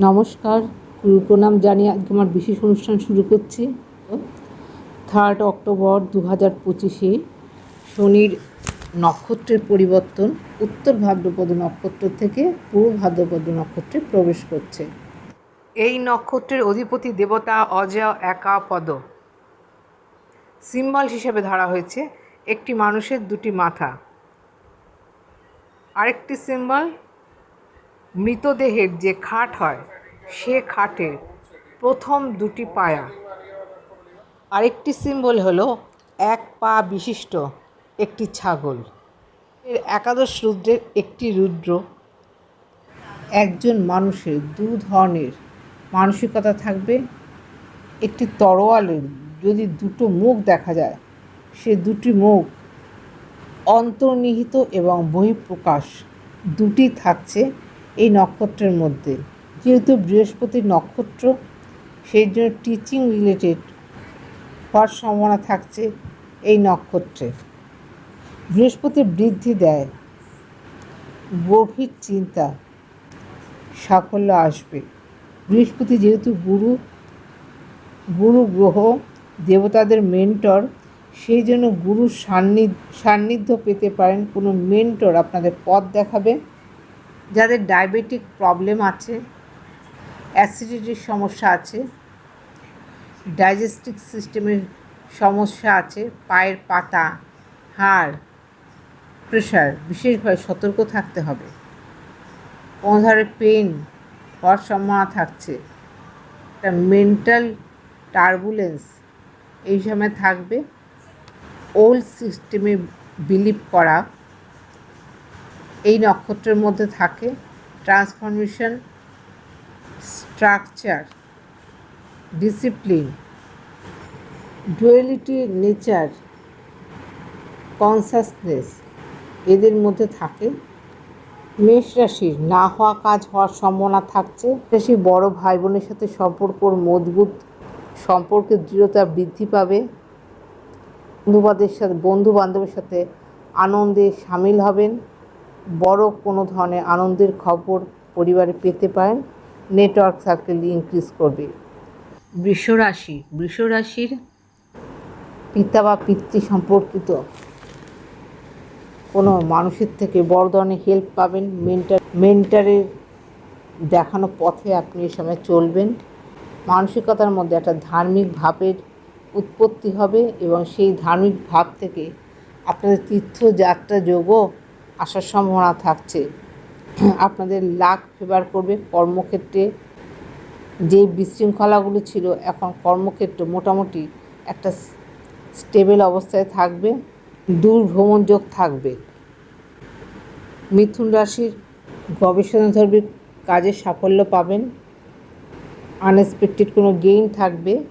নমস্কার গুরু প্রণাম জানিয়ে আজকে আমার বিশেষ অনুষ্ঠান শুরু করছি। থার্ড অক্টোবর দু হাজার পঁচিশে শনির নক্ষত্রের পরিবর্তন, উত্তর ভাদ্রপদ নক্ষত্র থেকে পূর্ব ভাদ্রপদ নক্ষত্রে প্রবেশ করছে। এই নক্ষত্রের অধিপতি দেবতা অজয় একা পদ সিম্বল হিসেবে ধরা হয়েছে একটি মানুষের দুটি মাথা। আরেকটি সিম্বল মৃতদেহের যে খাট হয়, সে খাটের প্রথম দুটি পায়া। আরেকটি সিম্বল হলো এক পা বিশিষ্ট একটি ছাগল। এর একাদশ রুদ্রের একটি রুদ্র। একজন মানুষের দু ধরনের মানসিকতা থাকবে। একটি তরোয়ালের যদি দুটো মুখ দেখা যায়, সে দুটি মুখ অন্তর্নিহিত এবং বহিঃপ্রকাশ দুটি থাকছে। এই নক্ষত্রের মধ্যে। যেহেতু বৃহস্পতির নক্ষত্র, সেই জন্য টিচিং রিলেটেড হওয়ার সম্ভাবনা থাকছে এই নক্ষত্রে। বৃহস্পতি বৃদ্ধি দেয়, গভীর চিন্তা, সাফল্য আসবে। বৃহস্পতি যেহেতু গুরু গুরু গ্রহ, দেবতাদের মেন্টর সেই জন্য গুরুর সান্নিধ্য সান্নিধ্য পেতে পারেন কোনো মেন্টর আপনাদের পথ দেখাবে। যাদের ডায়াবেটিক প্রবলেম আছে, অ্যাসিডিটির সমস্যা আছে, ডাইজেস্টিক সিস্টেমের সমস্যা আছে, পায়ের পাতা, হাড়, প্রেশার, বিশেষভাবে সতর্ক থাকতে হবে। কোনো ধরনের পেন হওয়ার সম্ভাবনা থাকছে। একটা মেন্টাল টার্বুলেন্স এই সময় থাকবে। ওল্ড সিস্টেমে বিলিভ করা এই নক্ষত্রের মধ্যে থাকে transformation, structure, discipline, duality, nature, consciousness এদের মধ্যে থাকে। মেষ রাশির না হওয়া কাজ হওয়ার সম্ভাবনা থাকছে। রাশি বড় ভাই বোনের সাথে সম্পর্কর মজবুত সম্পর্কের দৃঢ়তা বৃদ্ধি পাবে। বন্ধুবাদের সাথে বন্ধু বান্ধবের সাথে আনন্দে সামিল হবেন। বড় কোনো ধরনের আনন্দের খবর পরিবারে পেতে পারেন নেটওয়ার্ক সার্কেল ইনক্রিজ করবে। বৃষরাশি বৃষরাশির পিতা বা পিতৃ সম্পর্কিত কোনো মানুষের থেকে বড় ধরনের হেল্প পাবেন মেন্টার মেন্টারের দেখানো পথে আপনি এ সময় চলবেন। মানসিকতার মধ্যে একটা ধার্মিক ভাবের উৎপত্তি হবে এবং সেই ধার্মিক ভাব থেকে আপনাদের তীর্থযাত্রা যোগও আসার সম্ভাবনা থাকছে। আপনাদের লাক ফেভার করবে কর্মক্ষেত্রে। যে বিশৃঙ্খলাগুলো ছিল, এখন কর্মক্ষেত্র মোটামুটি একটা স্টেবল অবস্থায় থাকবে দূর ভ্রমণ যোগ থাকবে। মিথুন রাশির গবেষণাধর্মী কাজে সাফল্য পাবেন। আনএক্সপেক্টেড কোনো গেইন থাকবে।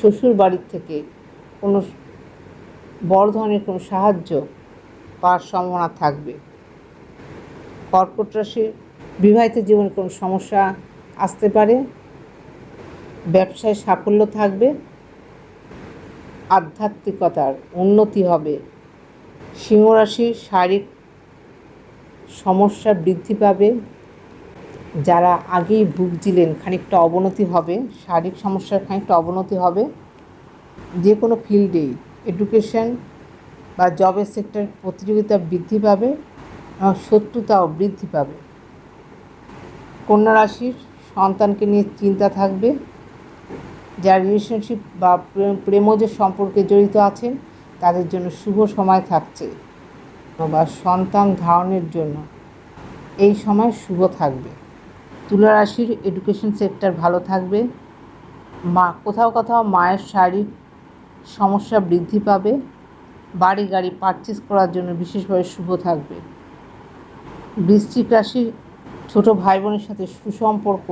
শ্বশুর বাড়ির থেকে কোনো বড় ধরনের কোনো সাহায্য পাওয়ার সম্ভাবনা থাকবে। কর্কট রাশির বিবাহিত জীবনে কোনো সমস্যা আসতে পারে। ব্যবসায় সাফল্য থাকবে। আধ্যাত্মিকতার উন্নতি হবে। সিংহরাশির শারীরিক সমস্যা বৃদ্ধি পাবে। যারা আগেই ভুগছিলেন খানিকটা অবনতি হবে, শারীরিক সমস্যার খানিকটা অবনতি হবে। যে কোনো ফিল্ডেই এডুকেশন বা জবের সেক্টর প্রতিযোগিতা বৃদ্ধি পাবে এবং শত্রুতাও বৃদ্ধি পাবে। কন্যা রাশির সন্তানকে নিয়ে চিন্তা থাকবে। যারা রিলেশনশিপ বা প্রেমজ সম্পর্কে জড়িত আছেন, তাদের জন্য শুভ সময় থাকছে বা সন্তান ধারণের জন্য এই সময় শুভ থাকবে। তুলা রাশির এডুকেশন সেক্টর ভালো থাকবে। মা, কোথাও কোথাও মায়ের শারীরিক সমস্যা বৃদ্ধি পাবে। বাড়ি গাড়ি পারচেস করার জন্য বিশেষভাবে শুভ থাকবে। বৃশ্চিক রাশির ছোটো ভাই বোনের সাথে সুসম্পর্ক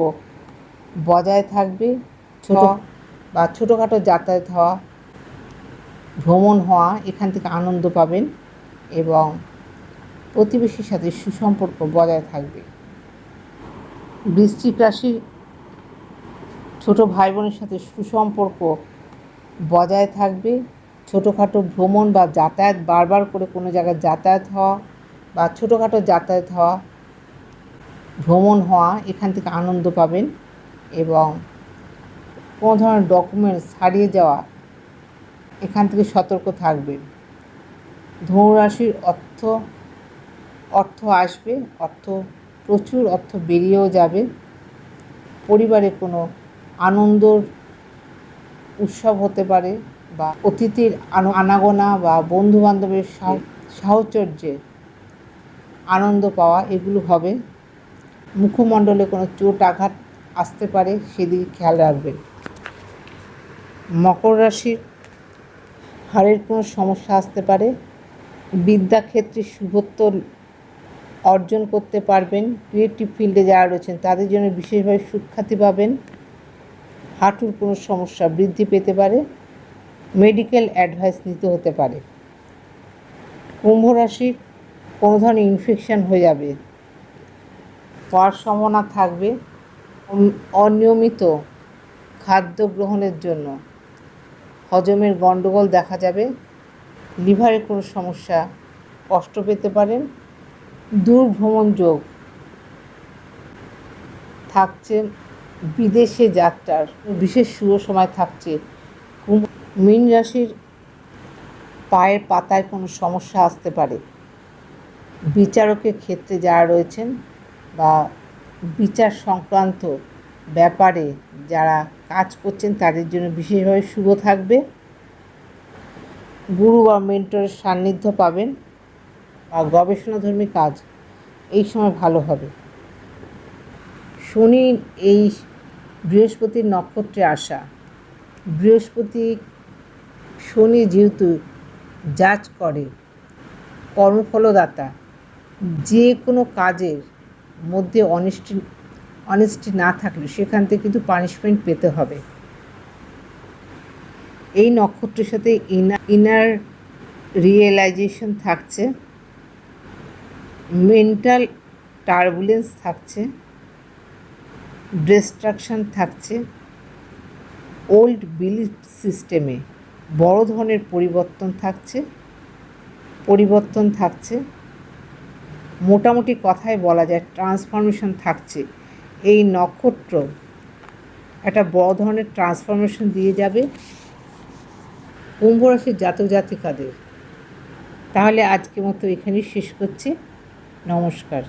বজায় থাকবে। ছোট বা ছোটোখাটো যাতায়াত হওয়া ভ্রমণ হওয়া এখান থেকে আনন্দ পাবেন এবং প্রতিবেশীর সাথে সুসম্পর্ক বজায় থাকবে। বৃশ্চিক রাশির ছোটো ভাই বোনের সাথে সুসম্পর্ক বজায় থাকবে। ছোটোখাটো ভ্রমণ বা যাতায়াত, বারবার করে কোনো জায়গায় যাতায়াত হওয়া বা ছোটোখাটো যাতায়াত হওয়া, ভ্রমণ হওয়া, এখান থেকে আনন্দ পাবেন এবং কোনো ধরনের ডকুমেন্টস হারিয়ে যাওয়া, এখান থেকে সতর্ক থাকবেন। ধনুরাশির অর্থ অর্থ আসবে, অর্থ, প্রচুর অর্থ বেরিয়েও যাবে। পরিবারে কোনো আনন্দর উৎসব হতে পারে বা অতিথির আন- আনাগোনা বা বন্ধু বান্ধবের সাহচর্যে আনন্দ পাওয়া এগুলো হবে। মুখমণ্ডলে কোনো চোট আঘাত আসতে পারে, সেদিকে খেয়াল রাখবেন। মকর রাশির হাড়ের কোনো সমস্যা আসতে পারে। বিদ্যাক্ষেত্রে শুভত্ব অর্জন করতে পারবেন। ক্রিয়েটিভ ফিল্ডে যারা রয়েছেন, তাদের জন্য বিশেষভাবে সুখ্যাতি পাবেন। হাঁটুর কোনো সমস্যা বৃদ্ধি পেতে পারে। মেডিকেল অ্যাডভাইস নিতে হতে পারে। কুম্ভ রাশির কোনো ধরনের ইনফেকশান হয়ে যাবে। সম্ভাবনা থাকবে অনিয়মিত খাদ্য গ্রহণের জন্য। হজমের গণ্ডগোল দেখা যাবে। লিভারের কোনো সমস্যা কষ্ট পেতে পারেন দূর ভ্রমণ যোগ থাকছে বিদেশে যাত্রার, বিশেষ শুভ সময় থাকছে কুম্ভ মীন রাশির পায়ের পাতায় কোনো সমস্যা আসতে পারে। বিচারকের ক্ষেত্রে যারা রয়েছেন বা বিচার সংক্রান্ত ব্যাপারে যারা কাজ করছেন, তাদের জন্য বিশেষভাবে শুভ থাকবে। গুরু বা মেন্টরের সান্নিধ্য পাবেন বা গবেষণাধর্মী কাজ এই সময় ভালো হবে। শনি এই বৃহস্পতির নক্ষত্রে আসা। বৃহস্পতি শনি যেহেতু জাজ করে, কর্মফলদাতা, যে কোনো কাজের মধ্যে অনেস্টি অনেস্টি না থাকলে সেখান থেকে কিন্তু পানিশমেন্ট পেতে হবে। এই নক্ষত্রের সাথে ইনার ইনার রিয়েলাইজেশন থাকছে মেন্টাল টার্বুলেন্স থাকছে ডিস্ট্রাকশন থাকছে ওল্ড বিলিফ সিস্টেমে বড় ধরনের পরিবর্তন থাকছে পরিবর্তন থাকছে, মোটামুটি কথায় বলা যায় ট্রান্সফরমেশন থাকছে। এই নক্ষত্র একটা বড় ধরনের ট্রান্সফরমেশন দিয়ে যাবে কুম্ভ রাশির জাতক জাতিকাদের। তাহলে আজকের মতো এখানেই শেষ করছি। নমস্কার।